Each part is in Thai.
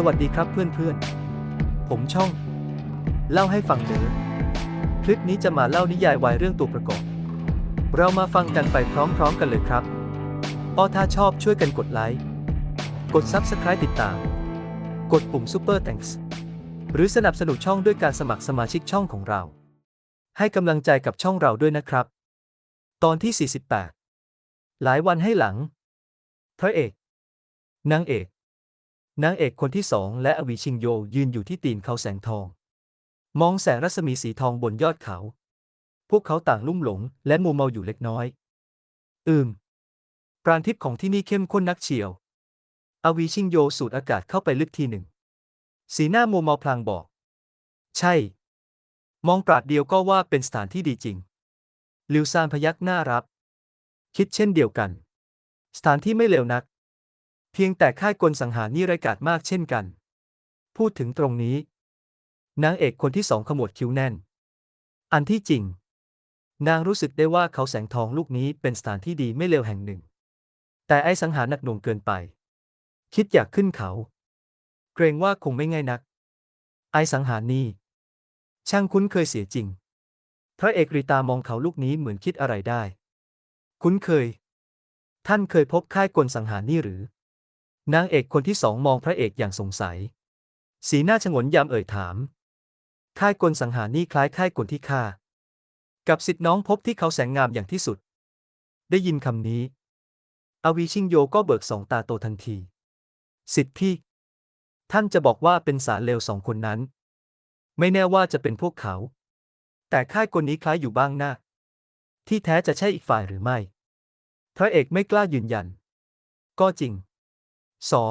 สวัสดีครับเพื่อนๆ ผมช่อง เล่าให้ฟังเด้อคลิปนี้จะมาเล่านิยายวายเรื่องตัวประกอบ เรามาฟังกันไปพร้อมๆกันเลยครับอ้อถ้าชอบช่วยกันกดไลค์ กด Subscribe ติดตาม กดปุ่ม Super Thanks หรือสนับสนุนช่องด้วยการสมัครสมาชิกช่องของเรา ให้กำลังใจกับช่องเราด้วยนะครับ ตอนที่ 48 หลายวันให้หลัง พระเอก นางเอก นางเอกคนที่สองและอวีชิงโยยืนอยู่ที่ตีนเขาแสงทอง มองแสงรัศมีสีทองบนยอดเขา พวกเขาต่างลุ่มหลงและมัวเมาอยู่เล็กน้อย อืมปราณทิพย์ของที่นี่เข้มข้นนักเชียว อวีชิงโยสูดอากาศเข้าไปลึกทีหนึ่ง สีหน้ามัวเมาพลางบอก ใช่ มองปราดเดียวก็ว่าเป็นสถานที่ดีจริง ลิวซานพยักหน้ารับ คิดเช่นเดียวกัน สถานที่ไม่เลวนัก เพียงแต่ค่ายกลสังหารนี่ไร้กาจมากเช่นกัน พูดถึงตรงนี้ นางเอกคนที่สองขมวดคิ้วแน่น อันที่จริง นางรู้สึกได้ว่าเขาแสงทองลูกนี้เป็นสถานที่ดีไม่เลวแห่งหนึ่ง แต่ไอ้สังหารหนักหน่วงเกินไป คิดอยากขึ้นเขา เกรงว่าคงไม่ง่ายนัก ไอ้สังหารนี่ช่างคุ้นเคยเสียจริง พระเอกรีตามองเขาลูกนี้เหมือนคิดอะไรได้ คุ้นเคย ท่านเคยพบค่ายกลสังหารนี่หรือ นางเอกคนที่สองมองพระเอกอย่างสงสัย สีหน้าชงนยามเอ่ยถาม ค่ายกลสังหารนี่คล้ายค่ายกลที่ฆ่า กับสิทธิน้องพบที่เขาแสงงามอย่างที่สุด ได้ยินคำนี้ อวีชิงโยก็เบิกสองตาโตทันที สิทธิพี่ ท่านจะบอกว่าเป็นสารเลวสองคนนั้น ไม่แน่ว่าจะเป็นพวกเขา แต่ค่ายกลนี้คล้ายอยู่บ้างหน้าที่แท้จะใช่อีกฝ่ายหรือไม่ พระเอกไม่กล้ายืนยัน ก็จริง สอ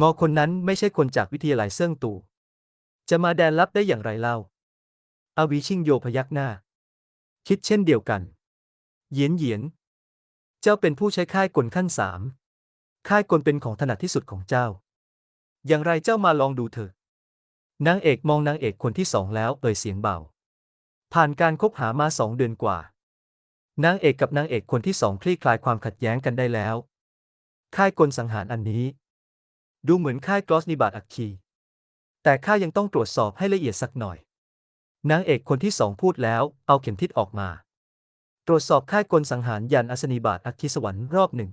งอคนนั้นไม่ใช่คนจากวิทยาลัยเซิ่งตู่ จะมาแดนลับได้อย่างไรเล่า อวีชิงโยพยักหน้า คิดเช่นเดียวกัน เยียนเยียน เจ้าเป็นผู้ใช้ค่ายกลขั้นสาม ค่ายกลเป็นของถนัดที่สุดของเจ้า อย่างไรเจ้ามาลองดูเถอะ นางเอกมองนางเอกคนที่สองแล้วเอ่ยเสียงเบา ผ่านการคบหามาสองเดือนกว่า นางเอกกับนางเอกคนที่สองคลี่คลายความขัดแย้งกันได้แล้ว ค่ายกลสังหารอันนี้ ดูเหมือนค่ายกลอสนิบาตอักคี แต่ข้ายังต้องตรวจสอบให้ละเอียดสักหน่อย นางเอกคนที่สองพูดแล้ว เอาเข็มทิศออกมา ตรวจสอบค่ายกลสังหารยันอัศนีบาตอักคีสวรรค์รอบหนึ่ง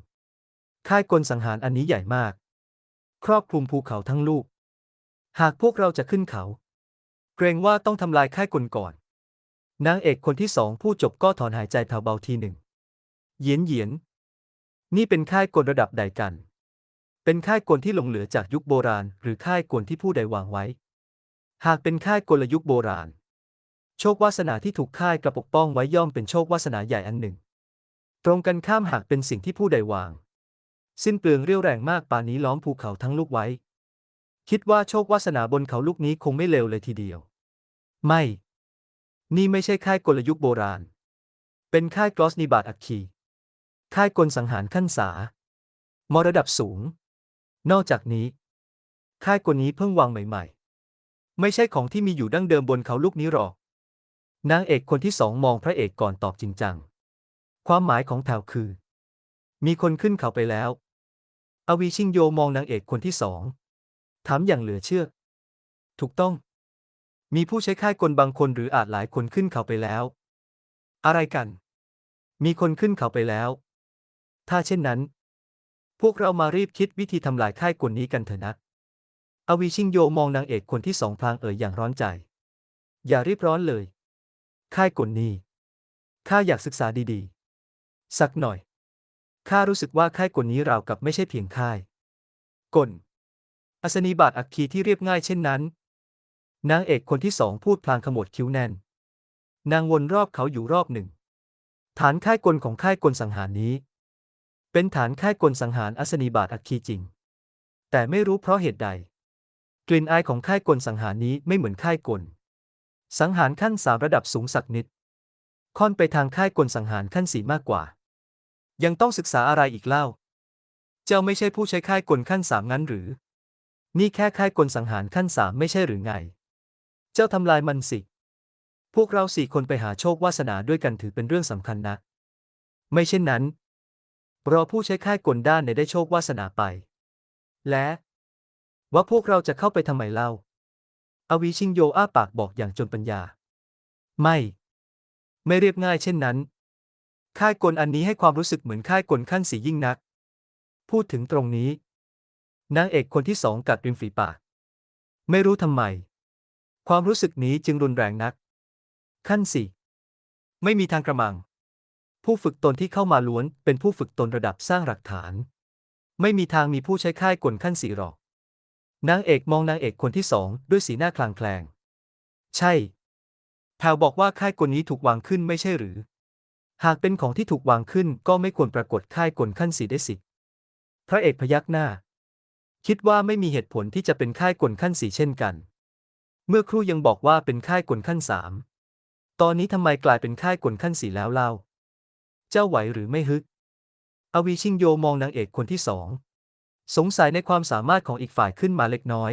ค่ายกลสังหารอันนี้ใหญ่มาก ครอบคลุมภูเขาทั้งลูก หากพวกเราจะขึ้นเขา เกรงว่าต้องทำลายค่ายกลก่อน นางเอกคนที่สองพูดจบก็ถอนหายใจแผ่วเบาทีหนึ่ง เยียนเยียน นี่เป็นค่ายกลระดับใดกัน เป็นค่ายกลที่หลงเหลือจากยุคโบราณ หรือค่ายกลที่ผู้ใดวางไว้ หากเป็นค่ายกลยุคโบราณ โชควาสนาที่ถูกค่ายกระปกป้องไว้ย่อมเป็นโชควาสนาใหญ่อันหนึ่ง ตรงกันข้ามหากเป็นสิ่งที่ผู้ใดวาง สิ้นเปลืองเรี่ยวแรงมากป่านนี้ล้อมภูเขาทั้งลูกไว้ คิดว่าโชควาสนาบนเขาลูกนี้คงไม่เลวเลยทีเดียว ไม่ นี่ไม่ใช่ค่ายกลยุคโบราณ เป็นค่ายกลอสนิบาตอัคคี ค่ายกลสังหารขั้นสามระดับสูง นอกจากนี้ ค่ายกลนี้เพิ่งวางใหม่ ๆ ไม่ใช่ของที่มีอยู่ดั้งเดิมบนเขาลูกนี้หรอก นางเอกคนที่สองมองพระเอกก่อนตอบจริงจัง ความหมายของแถวคือ มีคนขึ้นเขาไปแล้ว อวีชิงโยมองนางเอกคนที่สอง ถามอย่างเหลือเชื่อ ถูกต้อง มีผู้ใช้ค่ายกลบางคนหรืออาจหลายคนขึ้นเขาไปแล้ว อะไรกัน มีคนขึ้นเขาไปแล้ว ถ้าเช่นนั้น พวกเรามารีบคิดวิธีทำลายค่ายกลนี้กันเถอะนะ อวีชิงโยมองนางเอกคนที่สองพลางเอ่ยอย่างร้อนใจ อย่ารีบร้อนเลย ค่ายกลนี้ข้าอยากศึกษาดีๆ สักหน่อย ข้ารู้สึกว่าค่ายกลนี้ราวกับไม่ใช่เพียงค่ายกลอัศนีบาตอักคีที่เรียบง่ายเช่นนั้น นางเอกคนที่สองพูดพลางขมวดคิ้วแน่น นางวนรอบเขาอยู่รอบหนึ่ง ฐานค่ายกลของค่ายกลสังหารนี้ เป็นฐานค่ายกลสังหารอัศนีบาตอักคีจริง แต่ไม่รู้เพราะเหตุใด กลิ่นอายของค่ายกลสังหารนี้ไม่เหมือนค่ายกล สังหารขั้นสามระดับสูงสักนิด ค่อนไปทางค่ายกลสังหารขั้นสี่มากกว่า ยังต้องศึกษาอะไรอีกเล่า เจ้าไม่ใช่ผู้ใช้ค่ายกลขั้นสามงั้นหรือ นี่แค่ค่ายกลสังหารขั้นสามไม่ใช่หรือไง เจ้าทำลายมันสิ พวกเราสี่คนไปหาโชควาสนาด้วยกันถือเป็นเรื่องสำคัญนะ ไม่เช่นนั้น รอผู้ใช้ค่ายกลด้านในได้โชควาสนาไป และ ว่าพวกเราจะเข้าไปทำไมเล่า อวีชิงโยอ้าปากบอกอย่างจนปัญญา ไม่ ไม่เรียบง่ายเช่นนั้น ค่ายกลอันนี้ให้ความรู้สึกเหมือนค่ายกลขั้นสียิ่งนัก พูดถึงตรงนี้ นางเอกคนที่สองกัดริมฝีปาก ไม่รู้ทำไม ความรู้สึกนี้จึงรุนแรงนัก ขั้นสี่ไม่มีทางกระมัง ผู้ฝึกตนที่เข้ามาล้วนเป็นผู้ฝึกตนระดับสร้างหลักฐาน ไม่มีทางมีผู้ใช้ค่ายกลขั้นสี่หรอก นางเอกมองนางเอกคนที่สองด้วยสีหน้าคลางแคลง ใช่แพวบอกว่าค่ายกลนี้ถูกวางขึ้นไม่ใช่หรือ หากเป็นของที่ถูกวางขึ้นก็ไม่ควรปรากฏค่ายกลขั้นสี่ได้สิ พระเอกพยักหน้า คิดว่าไม่มีเหตุผลที่จะเป็นค่ายกลขั้นสี่เช่นกัน เมื่อครู่ยังบอกว่าเป็นค่ายกลขั้นสามตอนนี้ทำไมกลายเป็นค่ายกลขั้นสี่แล้วเล่า เจ้าไหวหรือไม่ฮึก อวีชิงโยมองนางเอกคนที่สอง สงสัยในความสามารถของอีกฝ่ายขึ้นมาเล็กน้อย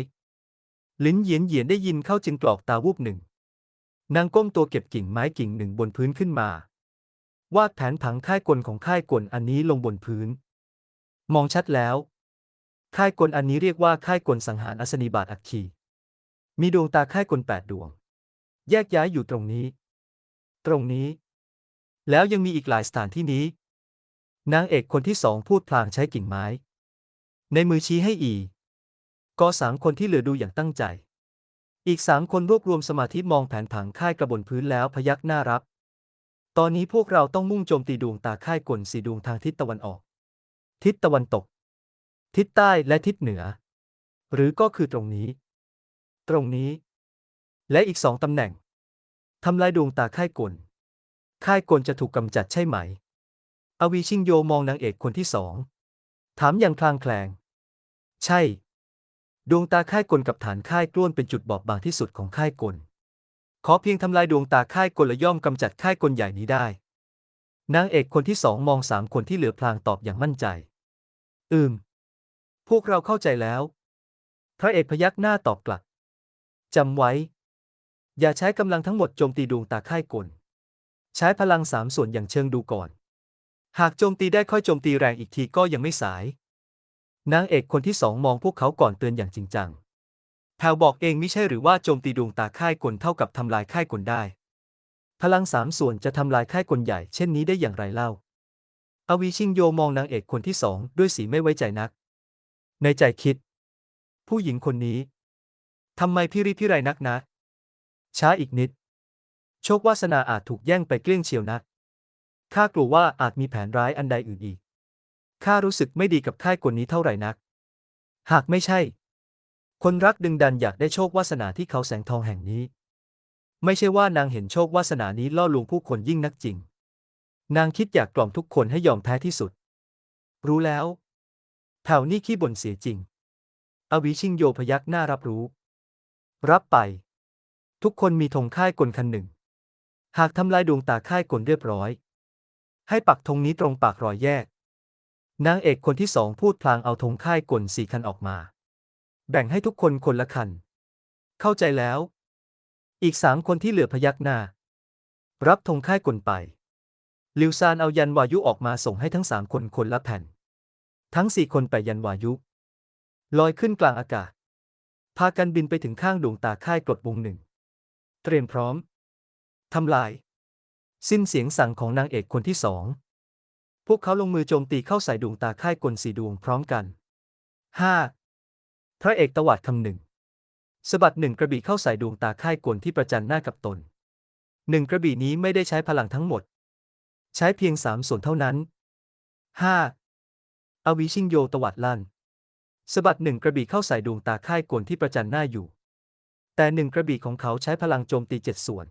ลิ้นเหยียนเหยียนได้ยินเข้าจึงกรอกตาวูบหนึ่ง นางก้มตัวเก็บกิ่งไม้กิ่งหนึ่งบนพื้นขึ้นมาวาดแผนผังค่ายกลของค่ายกลอันนี้ลงบนพื้น มองชัดแล้ว ค่ายกลอันนี้เรียกว่าค่ายกลสังหารอัศนีบาตอัคคี มีดวงตาค่ายกลแปดดวง แยกย้ายอยู่ตรงนี้ ตรงนี้ แล้วยังมีอีกหลายสถานที่นี้ นางเอกคนที่สองพูดพลางใช้กิ่งไม้ ในมือชี้ให้อี ก็สามคนที่เหลือดูอย่างตั้งใจ อีกสามคนรวบรวมสมาธิมองแผนผังค่ายกระบนพื้นแล้วพยักหน้ารับ ตอนนี้พวกเราต้องมุ่งโจมตีดวงตาค่ายกลสีดวงทางทิศตะวันออก ทิศตะวันตก ทิศใต้และทิศเหนือ หรือก็คือตรงนี้ ตรงนี้ และอีกสองตำแหน่งทำลายดวงตาค่ายกล ค่ายกลจะถูกกำจัดใช่ไหม อวีชิงโยมองนางเอกคนที่สอง ถามอย่างคลางแคลง ใช่ ดวงตาค่ายกลกับฐานค่ายกล้วนเป็นจุดบอบบางที่สุดของค่ายกล ขอเพียงทำลายดวงตาค่ายกลและย่อมกำจัดค่ายกลใหญ่นี้ได้ นางเอกคนที่สองมองสามคนที่เหลือพลางตอบอย่างมั่นใจ อืม พวกเราเข้าใจแล้ว พระเอกพยักหน้าตอบกลับจำไว้ อย่าใช้กำลังทั้งหมดโจมตีดวงตาค่ายกล ใช้พลังสามส่วนอย่างเชิงดูก่อน หากโจมตีได้ค่อยโจมตีแรงอีกทีก็ยังไม่สาย นางเอกคนที่สองมองพวกเขาก่อนเตือนอย่างจริงจังแพลบอกเองไม่ใช่หรือว่าโจมตีดวงตาค่ายกลเท่ากับทำลายค่ายกลได้ พลังสามส่วนจะทำลายค่ายกลใหญ่เช่นนี้ได้อย่างไรเล่า อวีชิงโยมองนางเอกคนที่สองด้วยสีไม่ไว้ใจนัก ในใจคิด ผู้หญิงคนนี้ทำไมพี่ริพี่ไรนักนะ ช้าอีกนิด โชควาสนาอาจถูกแย่งไปเกลี้ยงเชียวนักข้ากลัวว่าอาจมีแผนร้ายอันใดอื่นอีก ข้ารู้สึกไม่ดีกับค่ายกลนี้เท่าไหร่นัก หากไม่ใช่ คนรักดึงดันอยากได้โชควาสนาที่เขาแสงทองแห่งนี้ ไม่ใช่ว่านางเห็นโชควาสนานี้ล่อลวงผู้คนยิ่งนักจริง นางคิดอยากกล่อมทุกคนให้ยอมแพ้ที่สุด รู้แล้วแถวนี้ขี้บ่นเสียจริง อวิชิงโยพยักหน้ารับรู้ รับไป ทุกคนมีธงค่ายกลคันหนึ่ง หากทำลายดวงตาค่ายกลเรียบร้อย ให้ปักธงนี้ตรงปากรอยแยก นางเอกคนที่สองพูดพลางเอาธงค่ายกลสี่คันออกมา แบ่งให้ทุกคนคนละคัน เข้าใจแล้ว อีกสามคนที่เหลือพยักหน้า รับธงค่ายกลไปลิวซานเอายันวายุออกมาส่งให้ทั้งสามคนคนละแผ่น ทั้งสี่คนไปยันวายุ ลอยขึ้นกลางอากาศ พากันบินไปถึงข้างดวงตาค่ายกรดวงหนึ่ง เตรียมพร้อม ทำลาย สิ้นเสียงสั่งของนางเอกคนที่สอง พวกเขาลงมือโจมตีเข้าใส่ดวงตาค่ายกลสีดวงพร้อมกันห้าพระเอกตวัดคำหนึ่งสะบัดหนึ่งกระบี่เข้าใส่ดวงตาค่ายกลที่ประจันหน้ากับตนหนึ่งกระบี่นี้ไม่ได้ใช้พลังทั้งหมด ใช้เพียงสามส่วนเท่านั้นห้าอวิชิงโยตวัดลั่นสะบัดหนึ่งกระบี่เข้าใส่ดวงตาค่ายกลที่ประจันหน้าอยู่ แต่หนึ่งกระบี่ของเขาใช้พลังโจมตีเจ็ดส่วน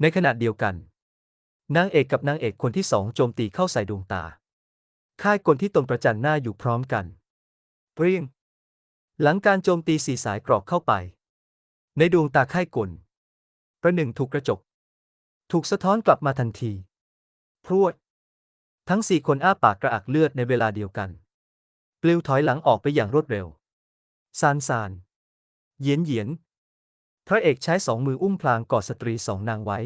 ในขณะเดียวกัน นางเอกกับนางเอกคนที่สองโจมตีเข้าใส่ดวงตา ค่ายกลที่ตนประจันหน้าอยู่พร้อมกัน เปรี้ยง หลังการโจมตีสีสายกรอกเข้าไป ในดวงตาค่ายกล ประหนึ่งถูกกระจก ถูกสะท้อนกลับมาทันที พรวด ทั้งสี่คนอ้าปากกระอักเลือดในเวลาเดียวกัน ปลิวถอยหลังออกไปอย่างรวดเร็วซานซาน เยียนเยียน พระเอกใช้สองมืออุ้มพลางกอดสตรีสองนางไว้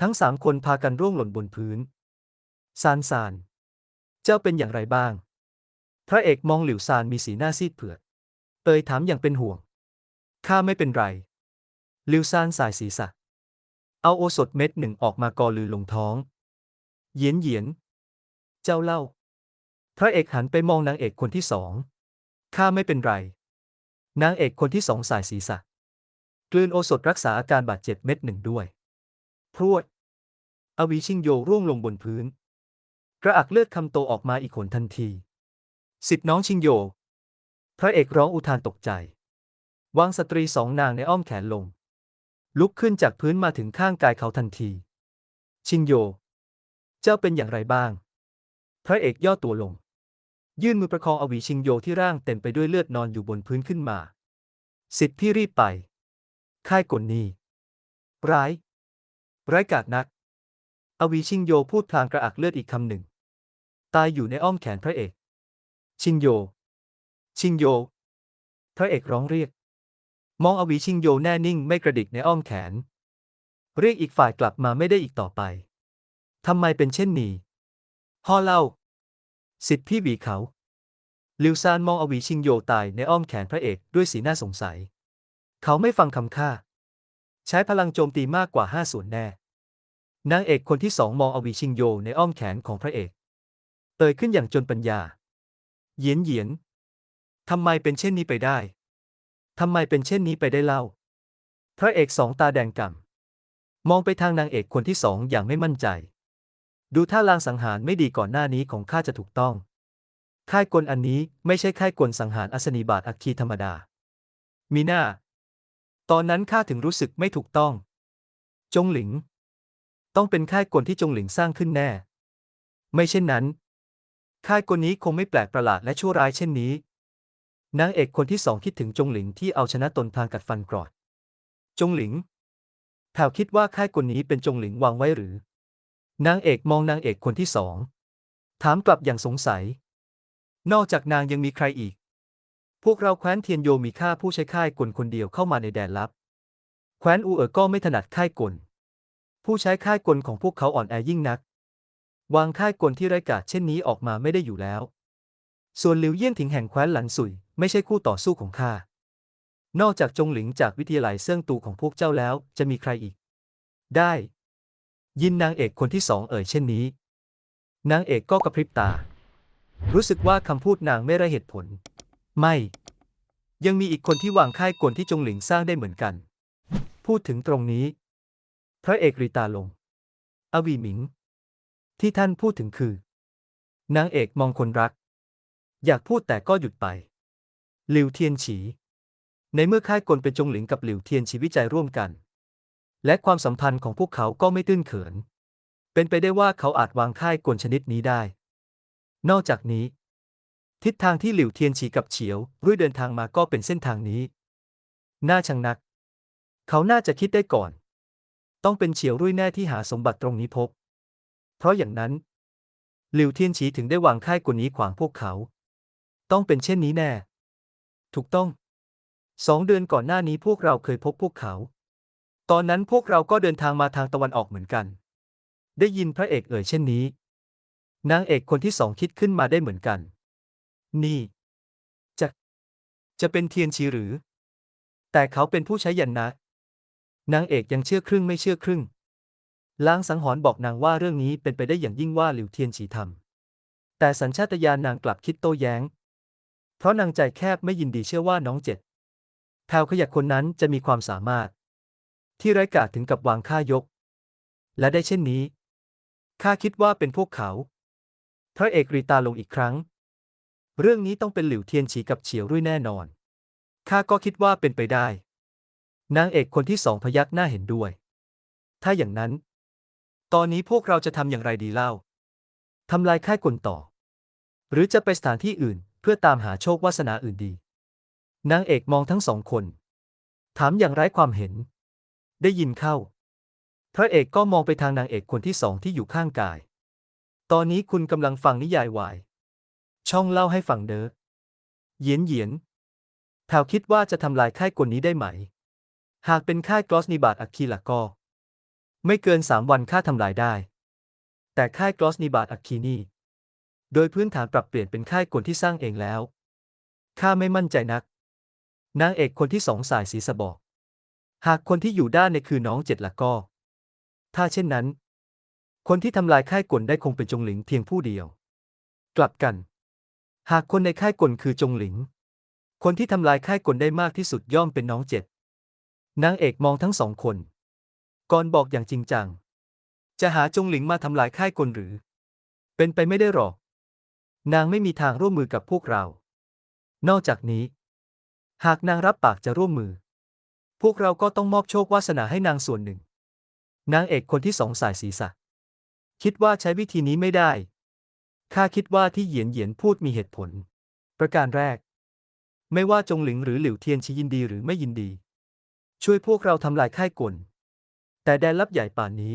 ทั้งสามคนพากันร่วงหล่นบนพื้น ซานซาน เจ้าเป็นอย่างไรบ้าง พระเอกมองหลิวซานมีสีหน้าซีดเผือดเตยถามอย่างเป็นห่วง ข้าไม่เป็นไร ลิวซานสายศีรษะ เอาโอสถเม็ดหนึ่งออกมากอลือลงท้อง เยียนเยียน เจ้าเล่า พระเอกหันไปมองนางเอกคนที่สอง ข้าไม่เป็นไร นางเอกคนที่สองสายศีรษะ กลืนโอสถรักษาอาการบาดเจ็บเม็ดหนึ่งด้วย พรวด อวีชิงโยร่วงลงบนพื้น กระอักเลือดคำโตออกมาอีกขนทันทีสิทธิ์น้องชิงโย พระเอกร้องอุทานตกใจ วางสตรีสองนางในอ้อมแขนลง ลุกขึ้นจากพื้นมาถึงข้างกายเขาทันที ชิงโย เจ้าเป็นอย่างไรบ้าง พระเอกย่อตัวลง ยื่นมือประคองอวีชิงโยที่ร่างเต็มไปด้วยเลือดนอนอยู่บนพื้นขึ้นมา สิทธิ์พี่รีบไป ค่ายกลนีร้าย ร้ายกาจนัก อวีชิงโยพูดพลางกระอักเลือดอีกคำหนึ่ง ตายอยู่ในอ้อมแขนพระเอก ชิงโย ชิงโย พระเอกร้องเรียก มองอวีชิงโยแน่นิ่งไม่กระดิกในอ้อมแขน เรียกอีกฝ่ายกลับมาไม่ได้อีกต่อไป ทำไมเป็นเช่นนี้ฮอเล่า สิทธิพี่หวีเขา ลิวซานมองอวีชิงโยตายในอ้อมแขนพระเอกด้วยสีหน้าสงสัย เขาไม่ฟังคำค่าใช้พลังโจมตีมากกว่าห้าส่วนแน่ นางเอกคนที่สองมองอวีชิงโยในอ้อมแขนของพระเอก เตยขึ้นอย่างจนปัญญา เยียนเยียนทำไมเป็นเช่นนี้ไปได้ทำไมเป็นเช่นนี้ไปได้เล่า พระเอกสองตาแดงก่ำมองไปทางนางเอกคนที่สองอย่างไม่มั่นใจ ดูท่าลางสังหารไม่ดีก่อนหน้านี้ของข้าจะถูกต้อง ค่ายกลอันนี้ไม่ใช่ค่ายกลสังหารอัศนีบาตอัคคีธรรมดา มีหน้า ตอนนั้นข้าถึงรู้สึกไม่ถูกต้อง จงหลิง ต้องเป็นค่ายกลที่จงหลิงสร้างขึ้นแน่ ไม่เช่นนั้น ค่ายกลนี้คงไม่แปลกประหลาดและชั่วร้ายเช่นนี้ นางเอกคนที่สองคิดถึงจงหลิงที่เอาชนะตนพลางกัดฟันกรอด จงหลิงแผ่วคิดว่าค่ายกลนี้เป็นจงหลิงวางไว้หรือ นางเอกมองนางเอกคนที่สอง ถามกลับอย่างสงสัย นอกจากนางยังมีใครอีก พวกเราแคว้นเทียนโยมีข้าผู้ใช้ค่ายกลคนเดียวเข้ามาในแดนลับ แคว้นอูเอ๋อก็ไม่ถนัดค่ายกล ผู้ใช้ค่ายกลของพวกเขาอ่อนแอยิ่งนัก วางค่ายกลที่ไร้กาจเช่นนี้ออกมาไม่ได้อยู่แล้ว ส่วนหลิวเยี่ยนถิงแห่งแคว้นหลันสุยไม่ใช่คู่ต่อสู้ของข้า นอกจากจงหลิงจากวิทยาลัยเซิ่งตูของพวกเจ้าแล้วจะมีใครอีก ได้ ยินนางเอกคนที่สองเอ่ยเช่นนี้ นางเอกก็กระพริบตา รู้สึกว่าคำพูดนางไม่ได้เหตุผล ไม่ ยังมีอีกคนที่วางค่ายกลที่จงหลิงสร้างได้เหมือนกัน พูดถึงตรงนี้ พระเอกรีตาลง อวีหมิง ที่ท่านพูดถึงคือ นางเอกมองคนรัก อยากพูดแต่ก็หยุดไป หลิวเทียนฉี ในเมื่อค่ายกลเป็นจงหลิงกับหลิวเทียนฉีวิจัยร่วมกัน และความสัมพันธ์ของพวกเขาก็ไม่ตื้นเขิน เป็นไปได้ว่าเขาอาจวางค่ายกลชนิดนี้ได้ นอกจากนี้ ทิศทางที่หลิวเทียนฉีกับเฉียวรุ่ยเดินทางมาก็เป็นเส้นทางนี้ น่าชังนัก เขาน่าจะคิดได้ก่อน ต้องเป็นเฉียวรุ่ยแน่ที่หาสมบัติตรงนี้พบ เพราะอย่างนั้น หลิวเทียนฉีถึงได้วางค่ายกลนี้ขวางพวกเขา ต้องเป็นเช่นนี้แน่ ถูกต้องสองเดือนก่อนหน้านี้พวกเราเคยพบพวกเขา ตอนนั้นพวกเราก็เดินทางมาทางตะวันออกเหมือนกัน ได้ยินพระเอกเอ่ยเช่นนี้ นางเอกคนที่สองคิดขึ้นมาได้เหมือนกัน นี่ จะ จะเป็นเทียนชีหรือ แต่เขาเป็นผู้ใช้ยันนะนางเอกยังเชื่อครึ่งไม่เชื่อครึ่งล้างสังหรณ์บอกนางว่าเรื่องนี้เป็นไปได้อย่างยิ่งว่าหลิวเทียนฉีทำแต่สัญชาตญาณนางกลับคิดโต้แย้ง เพราะนางใจแคบไม่ยินดีเชื่อว่าน้องเจ็ดแพวขยักคนนั้นจะมีความสามารถ ที่ไร้กาจถึงกับวางค่ายก และได้เช่นนี้ข้าคิดว่าเป็นพวกเขา พระเอกรีตาลงอีกครั้ง เรื่องนี้ต้องเป็นหลิวเทียนฉีกับเฉียวรุ่ยแน่นอน ข้าก็คิดว่าเป็นไปได้ นางเอกคนที่สองพยักหน้าเห็นด้วย ถ้าอย่างนั้น ตอนนี้พวกเราจะทำอย่างไรดีเล่า ทำลายค่ายกลต่อ หรือจะไปสถานที่อื่นเพื่อตามหาโชควาสนาอื่นดี นางเอกมองทั้งสองคน ถามอย่างไร้ความเห็น ได้ยินเข้า พระเอกก็มองไปทางนางเอกคนที่สองที่อยู่ข้างกาย ตอนนี้คุณกำลังฟังนิยายวาย ช่องเล่าให้ฟังเด้อเหยียนเหยียนแถวคิดว่าจะทำลายค่ายกลนี้ได้ไหม หากเป็นค่ายกลอสนิบาตอัคคีล่ะก็ ไม่เกินสามวันค่าทำลายได้ แต่ค่ายกลอสนิบาตอัคคีนี่ โดยพื้นฐานปรับเปลี่ยนเป็นค่ายกลที่สร้างเองแล้ว ข้าไม่มั่นใจนัก นางเอกคนที่สองสายสีสบอก หากคนที่อยู่ด้านในคือน้องเจ็ดละก็ ถ้าเช่นนั้น คนที่ทำลายค่ายกลได้คงเป็นจงหลิงเพียงผู้เดียว กลับกัน หากคนในค่ายกลคือจงหลิง คนที่ทำลายค่ายกลได้มากที่สุดย่อมเป็นน้องเจ็ดนางเอกมองทั้งสองคนก่อนบอกอย่างจริงจัง จะหาจงหลิงมาทำลายค่ายกลหรือ เป็นไปไม่ได้หรอก นางไม่มีทางร่วมมือกับพวกเรา นอกจากนี้ หากนางรับปากจะร่วมมือ พวกเราก็ต้องมอบโชควาสนาให้นางส่วนหนึ่ง นางเอกคนที่สองสายศีรษะ คิดว่าใช้วิธีนี้ไม่ได้ ข้าคิดว่าที่เหยียนเหยียนพูดมีเหตุผล ประการแรก ไม่ว่าจงหลิงหรือหลิวเทียนชียินดีหรือไม่ยินดี ช่วยพวกเราทำลายค่ายกล แต่แดนลับใหญ่ป่านนี้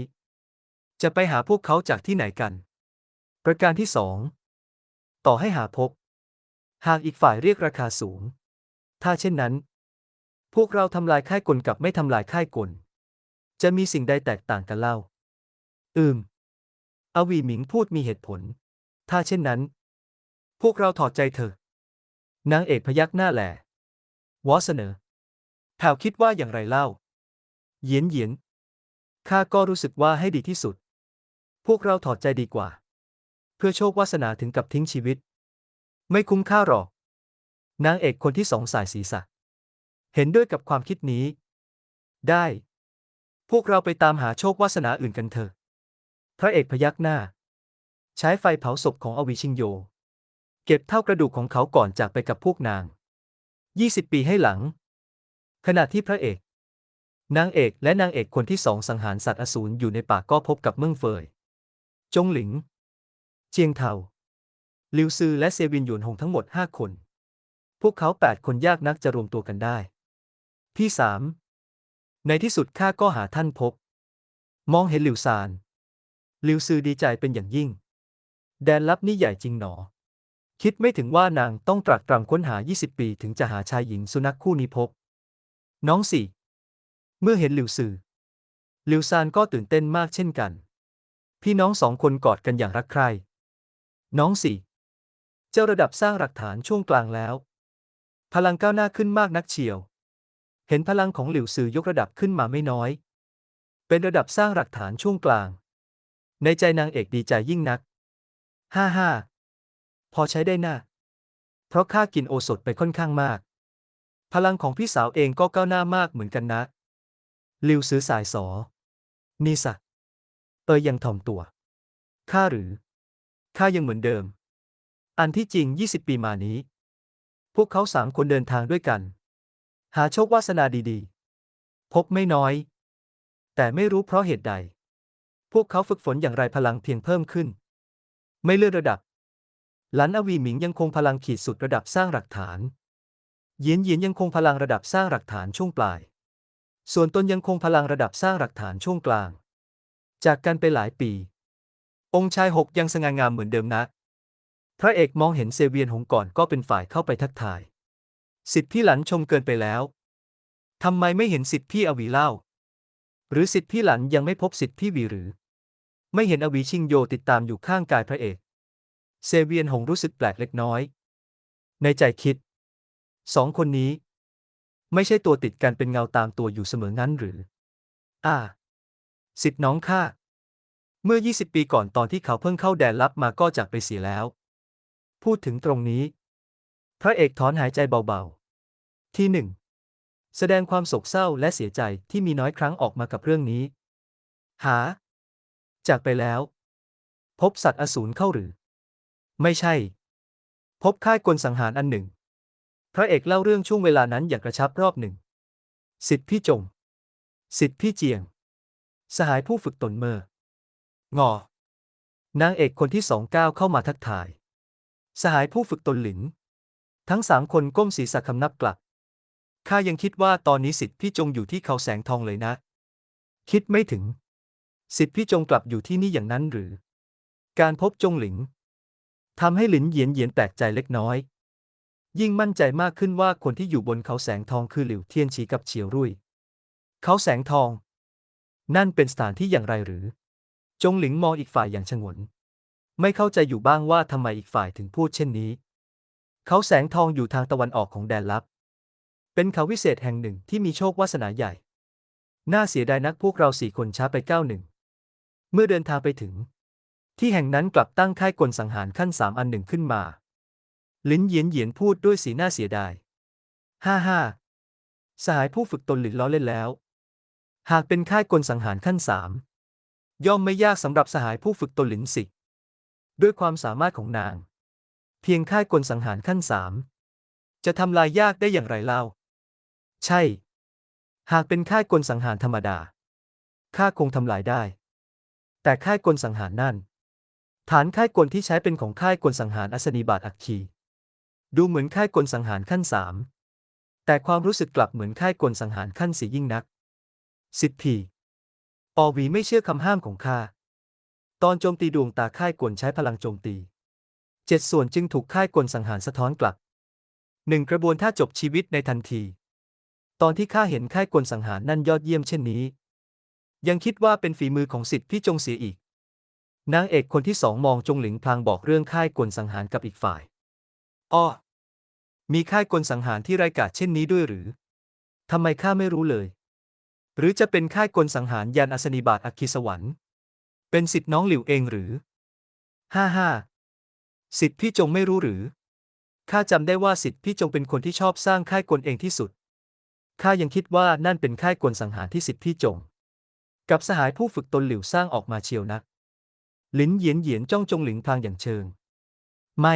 จะไปหาพวกเขาจากที่ไหนกัน ประการที่สอง ต่อให้หาพบ หากอีกฝ่ายเรียกราคาสูง ถ้าเช่นนั้น พวกเราทำลายค่ายกลกับไม่ทำลายค่ายกล จะมีสิ่งใดแตกต่างกันเล่า อืม อวีหมิงพูดมีเหตุผล ถ้าเช่นนั้น พวกเราถอดใจเถอะนางเอกพยักหน้าแหลวอเสนอแถวคิดว่าอย่างไรเล่า เยียนเยียนข้าก็รู้สึกว่าให้ดีที่สุด พวกเราถอดใจดีกว่า เพื่อโชควาสนาถึงกับทิ้งชีวิต ไม่คุ้มค่าหรอก นางเอกคนที่สองสายศีรษะ เห็นด้วยกับความคิดนี้ ได้ พวกเราไปตามหาโชควาสนาอื่นกันเถอะ พระเอกพยักหน้า ใช้ไฟเผาศพของอวิชิงโย เก็บเท่ากระดูกของเขาก่อนจากไปกับพวกนาง 20 ปีให้หลัง ขณะที่พระเอก นางเอกและนางเอกคนที่สองสังหารสัตว์อสูรอยู่ในป่าก็พบกับเมืองเฟย จงหลิง เจียงเทาลิวซือและเซวินหยวนหงทั้งหมดห้าคน พวกเขาแปดคนยากนักจะรวมตัวกันได้ ที่สามในที่สุดข้าก็หาท่านพบ มองเห็นหลิวซาน ลิวซือดีใจเป็นอย่างยิ่ง แดนลับนี่ใหญ่จริงหนอ คิดไม่ถึงว่านางต้องตรักตรำค้นหา 20 ปีถึงจะหาชายหญิงสุนัขคู่นี้พบ น้องสี่ เมื่อเห็นหลิวซือหลิวซานก็ตื่นเต้นมากเช่นกัน พี่น้องสองคนกอดกันอย่างรักใคร่ น้องสี่ เจ้าระดับสร้างหลักฐานช่วงกลางแล้ว พลังก้าวหน้าขึ้นมากนักเชียว เห็นพลังของหลิวซือยกระดับขึ้นมาไม่น้อย เป็นระดับสร้างหลักฐานช่วงกลาง ในใจนางเอกดีใจยิ่งนัก ห้าห้า พอใช้ได้น่าเพราะข้ากินโอสถไปค่อนข้างมาก พลังของพี่สาวเองก็ก้าวหน้ามากเหมือนกันนะ ลิวซื้อสายสอ นี่สัก เอยยังถ่อมตัว ข้าหรือ ข้ายังเหมือนเดิม อันที่จริง 20 ปีมานี้ พวกเขาสามคนเดินทางด้วยกัน หาโชควาสนาดีๆ พบไม่น้อย แต่ไม่รู้เพราะเหตุใด พวกเขาฝึกฝนอย่างไรพลังเพียงเพิ่มขึ้น ไม่เลื่อนระดับ หลันอวีหมิงยังคงพลังขีดสุดระดับสร้างหลักฐาน เยียนเยียนยังคงพลังระดับสร้างหลักฐานช่วงปลาย ส่วนตนยังคงพลังระดับสร้างหลักฐานช่วงกลาง จากกันไปหลายปี องค์ชายหกยังสง่างามเหมือนเดิมนะ พระเอกมองเห็นเซเวียนหงก่อนก็เป็นฝ่ายเข้าไปทักทาย สิทธิ์พี่หลันชมเกินไปแล้วทำไมไม่เห็นสิทธิ์พี่อวีเล่า หรือสิทธิ์พี่หลันยังไม่พบสิทธิ์พี่วีหรือ ไม่เห็นอวีชิงโยติดตามอยู่ข้างกายพระเอก เซเวียนหงรู้สึกแปลกเล็กน้อย ในใจคิด สองคนนี้ ไม่ใช่ตัวติดกันเป็นเงาตามตัวอยู่เสมองั้นหรือ อ่า สิทธิ์น้องข้าเมื่อ 20 ปีก่อนตอนที่เขาเพิ่งเข้าแดนลับมาก็จากไปเสียแล้ว พูดถึงตรงนี้ พระเอกถอนหายใจเบาๆ ที่หนึ่งแสดงความโศกเศร้าและเสียใจที่มีน้อยครั้งออกมากับเรื่องนี้ หา จากไปแล้ว พบสัตว์อสูรเข้าหรือ ไม่ใช่ พบค่ายกลสังหารอันหนึ่ง พระเอกเล่าเรื่องช่วงเวลานั้นอย่างกระชับรอบหนึ่ง สิทธิพี่จง สิทธิพี่เจียง สหายผู้ฝึกตนเมอ งอ นางเอกคนที่สองก้าวเข้ามาทักทาย สหายผู้ฝึกตนหลิน ทั้งสามคนก้มศีรษะคำนับกลับข้ายังคิดว่าตอนนี้สิทธิพี่จงอยู่ที่เขาแสงทองเลยนะ คิดไม่ถึง สิทธิพี่จงกลับอยู่ที่นี่อย่างนั้นหรือ การพบจงหลิงทำให้หลินเหยียนเหยียนแปลกใจเล็กน้อย ยิ่งมั่นใจมากขึ้นว่าคนที่อยู่บนเขาแสงทองคือหลิวเทียนฉีกับเฉียวรุ่ย เขาแสงทอง นั่นเป็นสถานที่อย่างไรหรือ จงหลิงมองอีกฝ่ายอย่างฉงน ไม่เข้าใจอยู่บ้างว่าทำไมอีกฝ่ายถึงพูดเช่นนี้ เขาแสงทองอยู่ทางตะวันออกของแดนลับ เป็นเขาวิเศษแห่งหนึ่งที่มีโชควาสนาใหญ่ น่าเสียดายนักพวกเราสี่คนช้าไปก้าวหนึ่ง เมื่อเดินทางไปถึง ที่แห่งนั้นกลับตั้งค่ายกลสังหารขั้นสามอันหนึ่งขึ้นมา ลิ้นเยียนเยียนพูดด้วยสีหน้าเสียดายห้าห้าสหายผู้ฝึกตนหลินล้อเล่นแล้ว หากเป็นค่ายกลสังหารขั้นสามย่อมไม่ยากสำหรับสหายผู้ฝึกตนหลินสิ ด้วยความสามารถของนาง เพียงค่ายกลสังหารขั้นสามจะทำลายยากได้อย่างไรเล่า ใช่ หากเป็นค่ายกลสังหารธรรมดา ข้าคงทำลายได้ แต่ค่ายกลสังหารนั่น ฐานค่ายกลที่ใช้เป็นของค่ายกลสังหารอัศนีบาตอัคคี ดูเหมือนค่ายกลสังหารขั้นสามแต่ความรู้สึกกลับเหมือนค่ายกลสังหารขั้นสี่ยิ่งนัก สิทธีออวีไม่เชื่อคำห้ามของข้า ตอนโจมตีดวงตาค่ายกลใช้พลังโจมตี เจ็ดส่วนจึงถูกค่ายกลสังหารสะท้อนกลับหนึ่งกระบวนท่าจบชีวิตในทันที ตอนที่ข้าเห็นค่ายกลสังหารนั่นยอดเยี่ยมเช่นนี้ ยังคิดว่าเป็นฝีมือของสิทธิ์พี่จงเสียอีก นางเอกคนที่สองมองจงหลิงพลางบอกเรื่องค่ายกลสังหารกับอีกฝ่าย อ้อ มีค่ายกลสังหารที่ไร้กาจเช่นนี้ด้วยหรือ ทำไมข้าไม่รู้เลย หรือจะเป็นค่ายกลสังหารยานอัศนีบาตอคคีสวรรค์ เป็นสิทธิ์น้องหลิวเองหรือห้าห้าสิทธิ์พี่จงไม่รู้หรือ ข้าจำได้ว่าสิทธิ์พี่จงเป็นคนที่ชอบสร้างค่ายกลเองที่สุด ข้ายังคิดว่านั่นเป็นค่ายกลสังหารที่สิทธิ์พี่จง กับสหายผู้ฝึกตนหลิวสร้างออกมาเชียวนักลินเหยียนเหยียนจ้องจงหลิงพลางอย่างเชิง ไม่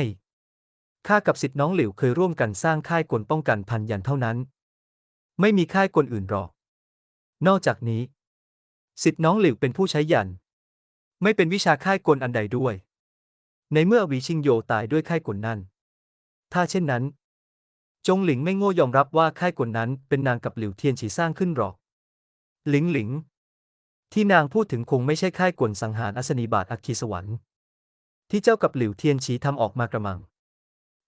ข้ากับสิทธิ์น้องหลิวเคยร่วมกันสร้างค่ายกลป้องกันพันยันเท่านั้น ไม่มีค่ายกลอื่นหรอก นอกจากนี้ สิทธิ์น้องหลิวเป็นผู้ใช้ยัน ไม่เป็นวิชาค่ายกลอันใดด้วย ในเมื่อวีชิงโยตายด้วยค่ายกลนั้น ถ้าเช่นนั้น จงหลิงไม่โง่ยอมรับว่าค่ายกลนั้นเป็นนางกับหลิวเทียนฉีสร้างขึ้นหรอก หลิงหลิง ที่นางพูดถึงคงไม่ใช่ค่ายกลสังหารอัศนีบาตอัคคีสวรรค์ ที่เจ้ากับหลิวเทียนฉีทำออกมากระมัง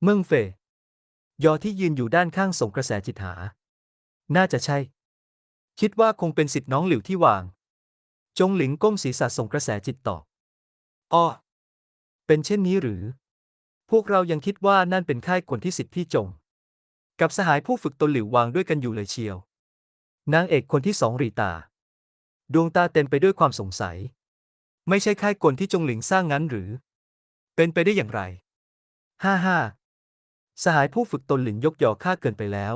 เมืองเฟยยอที่ยืนอยู่ด้านข้างส่งกระแสจิตหา น่าจะใช่ คิดว่าคงเป็นสิทธิ์น้องหลิวที่วาง จงหลิงก้มศีรษะส่งกระแสจิตตอบอ้อเป็นเช่นนี้หรือ พวกเรายังคิดว่านั่นเป็นค่ายกลที่สิทธิ์พี่จง กับสหายผู้ฝึกตนหลิววางด้วยกันอยู่เลยเชียว นางเอกคนที่สองรีตา ดวงตาเต็มไปด้วยความสงสัย ไม่ใช่ค่ายกลที่จงหลิงสร้างงั้นหรือ เป็นไปได้อย่างไรห้าห้าสหายผู้ฝึกตนหลินยกยอข้าเกินไปแล้ว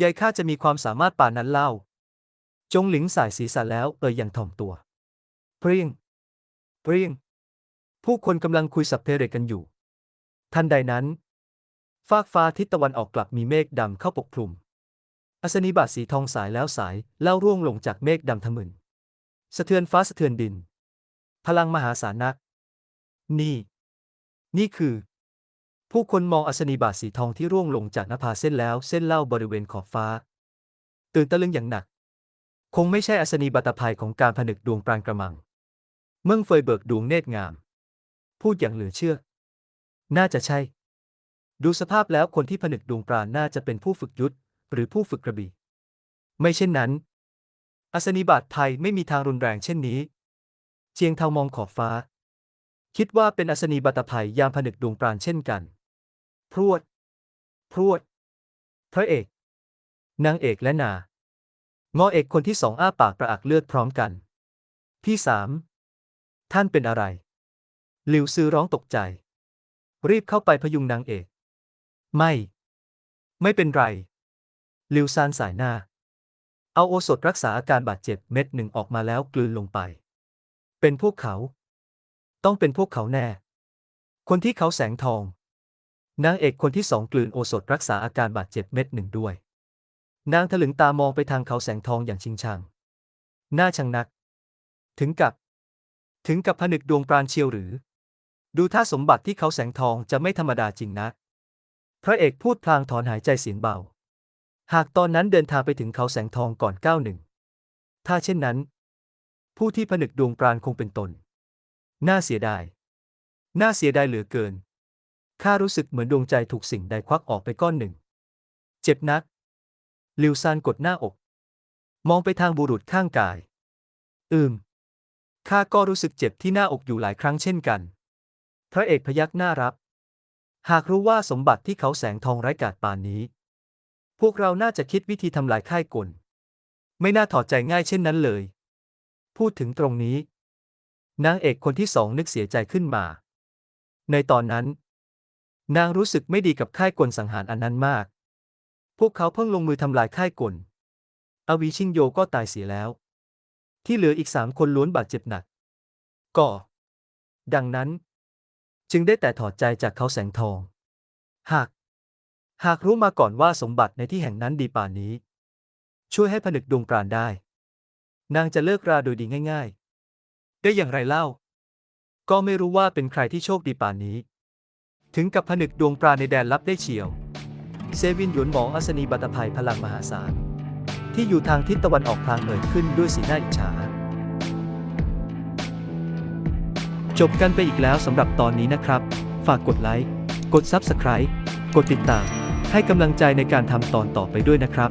ยายข้าจะมีความสามารถป่านนั้นเล่า จงหลิงสายศีรษะแล้วเอ่ยอย่างถ่อมตัว เปรียง เปรียง ผู้คนกำลังคุยสับเพเรกันอยู่ ทันใดนั้น ฟากฟ้าทิศตะวันออกกลับมีเมฆดำเข้าปกคลุม อัศนีบาตสีทองสายแล้วสายเล่าร่วงลงจากเมฆดำทะมึน สะเทือนฟ้าสะเทือนดิน พลังมหาศาลนัก นี่ นี่คือ ผู้คนมองอัศนีบาตสีทองที่ร่วงลงจากน้าเส้นแล้วเส้นเล่าบริเวณขอบฟ้า ตื่นตะลึงอย่างหนัก คงไม่ใช่อัศนีบาตภัยของการผนึกดวงปรานกระมัง เมืองเฟยเบิกดวงเนตรงาม พูดอย่างเหลือเชื่อ น่าจะใช่ ดูสภาพแล้วคนที่ผนึกดวงปราณน่าจะเป็นผู้ฝึกยุทธ หรือผู้ฝึกกระบี่ ไม่เช่นนั้น อัศนีบาตภัยไม่มีทางรุนแรงเช่นนี้ เจียงเทามองขอบฟ้า คิดว่าเป็นอัศนีบาตภัยยามผนึกดวงปราณเช่นกัน พรวด พรวด พระเอก นางเอกและนางอเอกคนที่สองอ้าปากประอักเลือดพร้อมกัน พี่สาม ท่านเป็นอะไร หลิวซือร้องตกใจ รีบเข้าไปพยุงนางเอก ไม่ ไม่เป็นไร ลิวซานสายหน้า เอาโอสถรักษาอาการบาดเจ็บเม็ดหนึ่งออกมาแล้วกลืนลงไป เป็นพวกเขา ต้องเป็นพวกเขาแน่ คนที่เขาแสงทอง นางเอกคนที่สองกลืนโอสถรักษาอาการบาดเจ็บเม็ดหนึ่งด้วย นางถลึงตามองไปทางเขาแสงทองอย่างชิงชัง หน้าชังนัก ถึงกับ ถึงกับผนึกดวงปราณเชียวหรือ ดูท่าสมบัติที่เขาแสงทองจะไม่ธรรมดาจริงนะ พระเอกพูดพลางถอนหายใจเสียงเบา หากตอนนั้นเดินทางไปถึงเขาแสงทองก่อนก้าวหนึ่ง ถ้าเช่นนั้น ผู้ที่ผนึกดวงปราณคงเป็นตน น่าเสียดาย น่าเสียดายเหลือเกิน ข้ารู้สึกเหมือนดวงใจถูกสิ่งใดควักออกไปก้อนหนึ่ง เจ็บนัก ลิวซานกดหน้าอก มองไปทางบุรุษข้างกาย อืม ข้าก็รู้สึกเจ็บที่หน้าอกอยู่หลายครั้งเช่นกัน พระเอกพยักหน้ารับ หากรู้ว่าสมบัติที่เขาแสงทองไร้กาจปานนี้ พวกเราน่าจะคิดวิธีทำลายค่ายกล ไม่น่าถอดใจง่ายเช่นนั้นเลย พูดถึงตรงนี้ นางเอกคนที่สองนึกเสียใจขึ้นมา ในตอนนั้น นางรู้สึกไม่ดีกับค่ายกลสังหารอันนั้นมาก พวกเขาเพิ่งลงมือทำลายค่ายกล อวีชิงโยก็ตายเสียแล้ว ที่เหลืออีกสามคนล้วนบาดเจ็บหนัก ก็ ดังนั้น จึงได้แต่ถอดใจจากเขาแสงทอง หาก หากรู้มาก่อนว่าสมบัติในที่แห่งนั้นดีป่านนี้ ช่วยให้ผนึกดวงปราณได้ นางจะเลิกราโดยดีง่าย ๆ ได้อย่างไรเล่า ก็ไม่รู้ว่าเป็นใครที่โชคดีป่านนี้ ถึงกับผนึกดวงปราณในแดนลับได้เฉียว เซวินหยวนหมองอัศนีบัตภัยพลังมหาศาล ที่อยู่ทางทิศตะวันออกพลางเอ่ยขึ้นด้วยสีหน้าอิจฉาจบกันไปอีกแล้วสำหรับตอนนี้นะครับ ฝากกดไลค์ กด Subscribe กดติดตาม ให้กำลังใจในการทำตอนต่อไปด้วยนะครับ